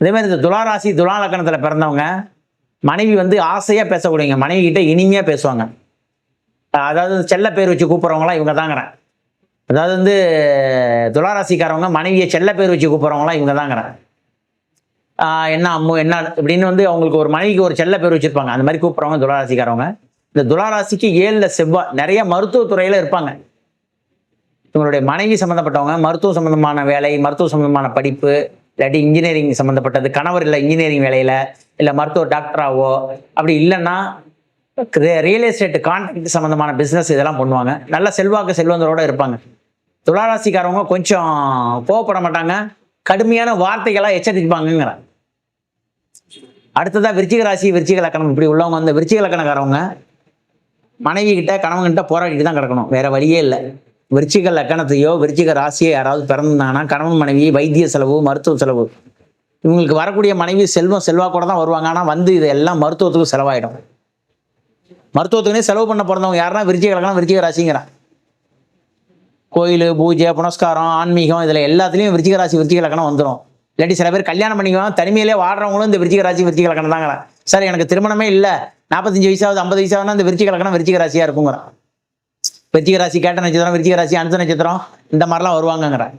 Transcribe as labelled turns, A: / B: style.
A: அதே மாதிரி இந்த துளாராசி துலா லக்கணத்தில் பிறந்தவங்க மனைவி வந்து ஆசையாக பேசக்கூடியவங்க. மனைவி கிட்ட இனிமையாக பேசுவாங்க. அதாவது செல்ல பேர் வச்சு கூப்பிட்றவங்களாம் இவங்க தாங்கிறேன் அதாவது வந்து துளாராசிக்காரவங்க மனைவியை செல்ல பேர் வச்சு கூப்பிட்றவங்களாம் இவங்க தாங்கிறேன் என்ன அம்மு என்ன இப்படின்னு வந்து அவங்களுக்கு ஒரு மனைவிக்கு ஒரு செல்ல பேர் வச்சிருப்பாங்க. அந்த மாதிரி கூப்பிட்றவங்க துளாராசிக்காரவங்க இந்த துளாராசிக்கு ஏழில் செவ்வாய் நிறைய மருத்துவத்துறையில் இருப்பாங்க. இவங்களுடைய மனைவி சம்மந்தப்பட்டவங்க மருத்துவ சம்மந்தமான வேலை மருத்துவ சம்மந்தமான படிப்பு இல்லாட்டி இன்ஜினியரிங் சம்மந்தப்பட்டது கணவர் இல்லை இன்ஜினியரிங் வேலையில் இல்லை மருத்துவ டாக்டராகவோ அப்படி இல்லைன்னா ரியல் எஸ்டேட் கான்ட்ராக்ட் சம்மந்தமான பிஸ்னஸ் இதெல்லாம் பண்ணுவாங்க. நல்ல செல்வாக்கு செல்வந்தரோடு இருப்பாங்க. துளாராசிக்காரவங்க கொஞ்சம் கோவப்பட மாட்டாங்க. கடுமையான வார்த்தைகளாக எச்சரிப்பாங்கங்கிறேன் அடுத்ததாக விருச்சிக ராசி விருச்சிக லக்கணம். இப்படி உள்ளவங்க வந்து விருச்சிக லக்கணக்காரவங்க மனைவி கிட்ட கணவன்கிட்ட போராடிட்டு தான் கிடக்கணும். வேற வழியே இல்லை. விருச்சிக லக்கணத்தையோ விருச்சிக ராசியோ யாராவது பிறந்தாங்கன்னா கணவன் மனைவி வைத்திய செலவு மருத்துவ செலவு. இவங்களுக்கு வரக்கூடிய மனைவி செல்வம் செல்வாக்கூட தான் வருவாங்க. ஆனால் வந்து இது எல்லாம் மருத்துவத்துக்கு செலவாயிடும். மருத்துவத்துக்குனே செலவு பண்ண பிறந்தவங்க யாருன்னா விருச்சிக லக்கணம் விருச்சிக ராசிங்கிறான். கோயில் பூஜை புனஸ்காரம் ஆன்மீகம் இதில் எல்லாத்துலேயும் விருச்சிக ராசி விருச்சிக லக்கணம் வந்துடும் இல்லாட்டி சில பேர் கல்யாணம் பண்ணிக்குவாங்க. தனிமையிலே வாடுறவங்களும் இந்த விருச்சிக ராசி விருச்சிக லக்கணம் தாங்கிறான் சார் எனக்கு திருமணமே இல்லை. நாற்பத்தஞ்சு வயசாவது ஐம்பது வயசாகுதுன்னா இந்த விருச்சிக லக்கணம் விருச்சிக ராசியாக இருக்குங்கிறான். விருச்சிக ராசி கேட்ட நட்சத்திரம் விருச்சிக ராசி நட்சத்திரம் இந்த மாதிரிலாம் வருவாங்கங்கிறாங்க